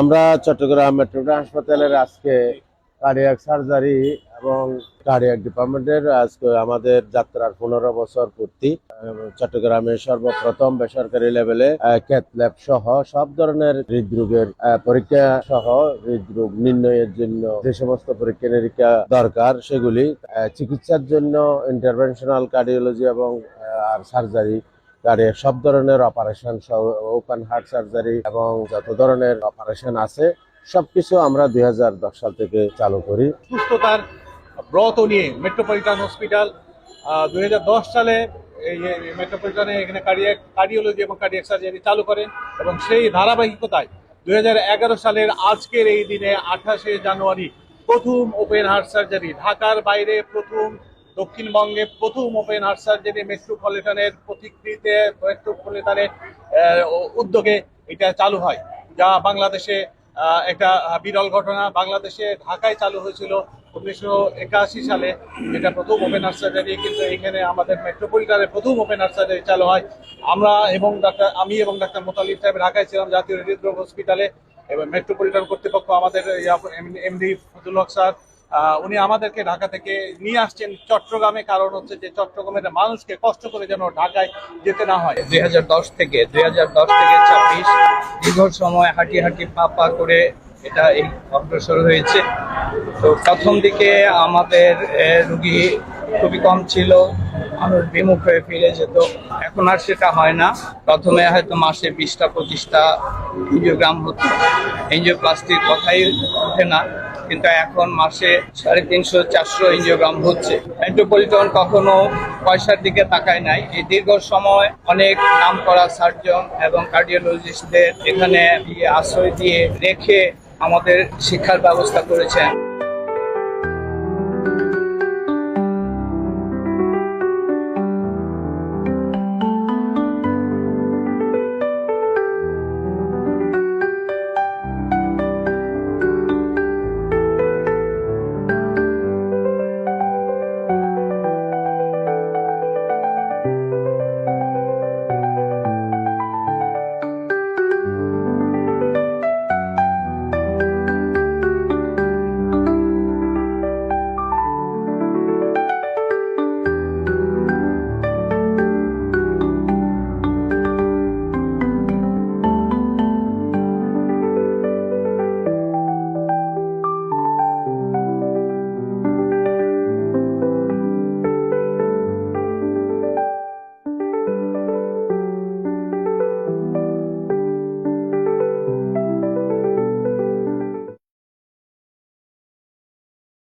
আমরা চট্টগ্রাম মেট্রোপলিটন হাসপাতালের আজকে কার্ডিয়াক সার্জারি এবং কার্ডিয়াক ডিপার্টমেন্টের আজকে আমাদের যাত্রার পনেরো বছর পূর্তি। চট্টগ্রামের সর্বপ্রথম বেসরকারি লেভেলে ক্যাথ ল্যাব সহ সব ধরনের হৃদরোগের পরীক্ষা সহ হৃদরোগ নির্ণয়ের জন্য যে সমস্ত পরীক্ষা নিরীক্ষা দরকার সেগুলি চিকিৎসার জন্য ইন্টারভেনশনাল কার্ডিওলজি এবং আর সার্জারি গাড়ির সব ধরনের অপারেশন ওপেন হার্ট সার্জারি এবং যত ধরনের অপারেশন আছে, সবকিছু আমরা দুই হাজার দশ সাল থেকে চালু করি। সুস্থতার ব্রত নিয়ে মেট্রোপলিটন হসপিটাল দুই হাজার দশ সালে এই মেট্রোপলিটনে এখানে কার্ডিয়াক কার্ডিওলজি এবং কার্ডিয়াক সার্জারি চালু করেন এবং সেই ধারাবাহিকতায় দুই হাজার এগারো সালের আজকের এই দিনে আঠাশে জানুয়ারি প্রথম ওপেন হার্ট সার্জারি ঢাকার বাইরে প্রথম দক্ষিণবঙ্গে প্রথম ওপেন হার্ট সার্জারি মেট্রোপলিটনের প্রতিকৃতিতে মেট্রোপলিটনের উদ্যোগে এটা চালু হয়, যা বাংলাদেশে একটা বিরল ঘটনা। বাংলাদেশে ঢাকায় চালু হয়েছিল উনিশশো একাশি সালে এটা প্রথম ওপেন হার্ট সার্জারি, কিন্তু এখানে আমাদের মেট্রোপলিটনে প্রথম ওপেন হার্ট সার্জারি চালু হয়। আমরা এবং ডাক্তার, আমি এবং ডাক্তার মোতালিব সাহেব ঢাকায় ছিলাম, জাতীয় হৃদরোগ হসপিটালে, এবং মেট্রোপলিটন কর্তৃপক্ষ আমাদের এমডি ফজল হক স্যার উনি আমাদেরকে ঢাকা থেকে নিয়ে আসছেন চট্টগ্রামে। কারণ হচ্ছে যে চট্টগ্রামের মানুষকে কষ্ট করে যেন ঢাকায় যেতে না হয়। দুই হাজার দশ থেকে, দুই হাজার দশ থেকে ছাব্বিশ দীর্ঘ সময় হাঁটি হাঁটি পা পা করে এটা এই অগ্রসর হয়েছে। তো প্রথম দিকে আমাদের রুগী খুবই কম ছিল, মানুষ বিমুখ হয়ে ফিরে যেত। এখন আর সেটা হয় না। প্রথমে হয়তো মাসে বিশটা, পঁচিশটা এনজিওগ্রাম হতো। এনজিওপ্লাস্টির কথাই ওঠে না। কিন্তু এখন মাসে সাড়ে তিনশো, চারশো এনজিওগ্রাম হচ্ছে। মেট্রোপলিটন কখনো পয়সার দিকে তাকায় নাই। এই দীর্ঘ সময় অনেক নাম করা সার্জন এবং কার্ডিওলজিস্টদের এখানে আশ্রয় দিয়ে রেখে আমাদের শিক্ষার ব্যবস্থা করেছেন।